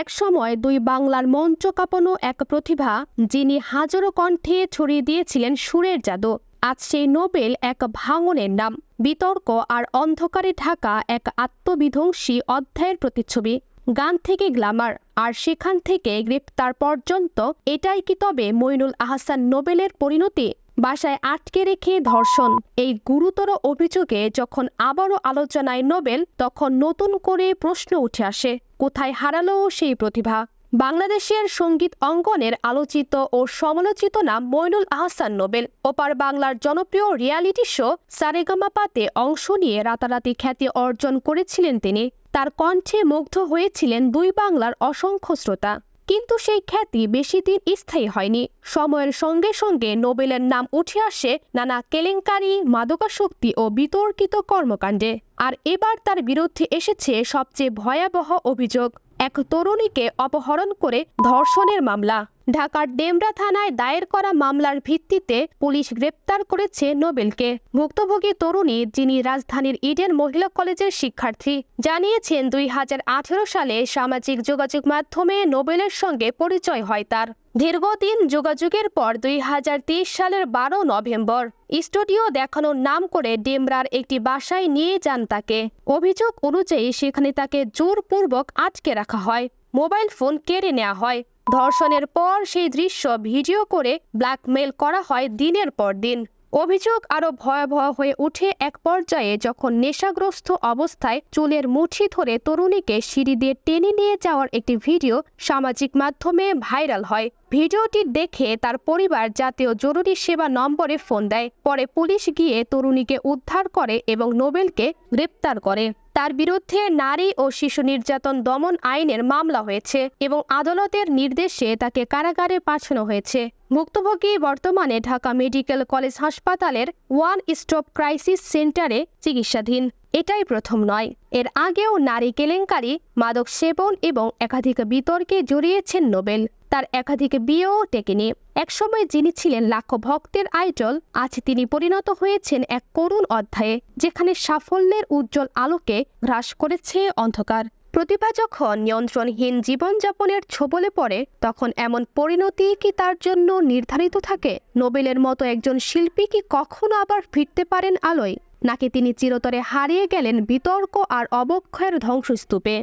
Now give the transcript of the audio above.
একসময় দুই বাংলার মঞ্চ কাঁপানো এক প্রতিভা, যিনি হাজারো কণ্ঠে ছড়িয়ে দিয়েছিলেন সুরের জাদু। আজ সেই নোবেল এক ভাঙনের নাম। বিতর্ক আর অন্ধকারে ঢাকা এক আত্মবিধ্বংসী অধ্যায়ের প্রতিচ্ছবি। গান থেকে গ্ল্যামার আর সেখান থেকে গ্রেপ্তার পর্যন্ত এটাই কি তবে মইনুল আহসান নোবেলের পরিণতি? বাসায় আটকে রেখে ধর্ষণ। এই গুরুতর অভিযোগে যখন আবারও আলোচনায় নোবেল, তখন নতুন করে প্রশ্ন উঠে আসে, কোথায় হারালো সেই প্রতিভা? বাংলাদেশের সংগীত অঙ্গনের আলোচিত ও সমালোচিত নাম মইনুল আহসান নোবেল। ওপার বাংলার জনপ্রিয় রিয়ালিটি শো, সারেগামাপাতে অংশ নিয়ে রাতারাতি খ্যাতি অর্জন করেছিলেন তিনি। তার কণ্ঠে মুগ্ধ হয়েছিলেন দুই বাংলার অসংখ্য শ্রোতা। কিন্তু সেই খ্যাতি বেশি দিন স্থায়ী হয়নি। সময়ের সঙ্গে সঙ্গে নোবেলের নাম উঠে আসে নানা কেলেঙ্কারি মাদকাশক্তি ও বিতর্কিত কর্মকাণ্ডে। আর এবার তার বিরুদ্ধে এসেছে সবচেয়ে ভয়াবহ অভিযোগ। এক তরুণীকে অপহরণ করে ধর্ষণের মামলা। ঢাকার ডেমরা থানায় দায়ের করা মামলার ভিত্তিতে পুলিশ গ্রেপ্তার করেছে নোবেলকে। ভুক্তভোগী তরুণী, যিনি রাজধানীর ইডেন মহিলা কলেজের শিক্ষার্থী, জানিয়েছেন দুই হাজার আঠেরো সালে সামাজিক যোগাযোগ মাধ্যমে নোবেলের সঙ্গে পরিচয় হয় তার। দীর্ঘদিন যোগাযোগের পর দুই হাজার তেইশ সালের বারো নভেম্বর স্টুডিও দেখানোর নাম করে ডেমরার একটি বাসায় নিয়ে যান তাকে। অভিযোগ অনুযায়ী সেখানে তাকে জোরপূর্বক আটকে রাখা হয়। মোবাইল ফোন কেড়ে নেওয়া হয়। ধর্ষণের পর সেই দৃশ্য ভিডিও করে ব্ল্যাকমেল করা হয় দিনের পর দিন। অভিযোগ আরও ভয়াবহ হয়ে উঠে এক পর্যায়ে যখন নেশাগ্রস্ত অবস্থায় চুলের মুঠি ধরে তরুণীকে সিঁড়ি দিয়ে টেনে নিয়ে যাওয়ার একটি ভিডিও সামাজিক মাধ্যমে ভাইরাল হয়। ভিডিওটি দেখে তার পরিবার জাতীয় জরুরি সেবা নম্বরে ফোন দেয়। পরে পুলিশ গিয়ে তরুণীকে উদ্ধার করে এবং নোবেলকে গ্রেপ্তার করে। তার বিরুদ্ধে নারী ও শিশু নির্যাতন দমন আইনের মামলা হয়েছে এবং আদালতের নির্দেশে তাকে কারাগারে পাঠানো হয়েছে। ভুক্তভোগী বর্তমানে ঢাকা মেডিকেল কলেজ হাসপাতালের ওয়ান স্টপ ক্রাইসিস সেন্টারে চিকিৎসাধীন। এটাই প্রথম নয়। এর আগেও নারী কেলেঙ্কারি মাদক সেবন এবং একাধিক বিতর্কে জড়িয়েছেন নোবেল। তার একাধিক বিয়েও টেকেনি। একসময় যিনি ছিলেন লাখো ভক্তের আইডল, আজ তিনি পরিণত হয়েছেন এক করুণ অধ্যায়ে, যেখানে সাফল্যের উজ্জ্বল আলোকে হ্রাস করেছে অন্ধকার। প্রতিভা যখন নিয়ন্ত্রণহীন জীবনযাপনের ছোবলে পড়ে, তখন এমন পরিণতি কি তার জন্য নির্ধারিত থাকে? নোবেলের মতো একজন শিল্পী কি কখনো আবার ফিরতে পারেন আলোয়? নাকি তিনি চিরতরে হারিয়ে গেলেন বিতর্ক আর অবক্ষয়ের ধ্বংসস্তূপে?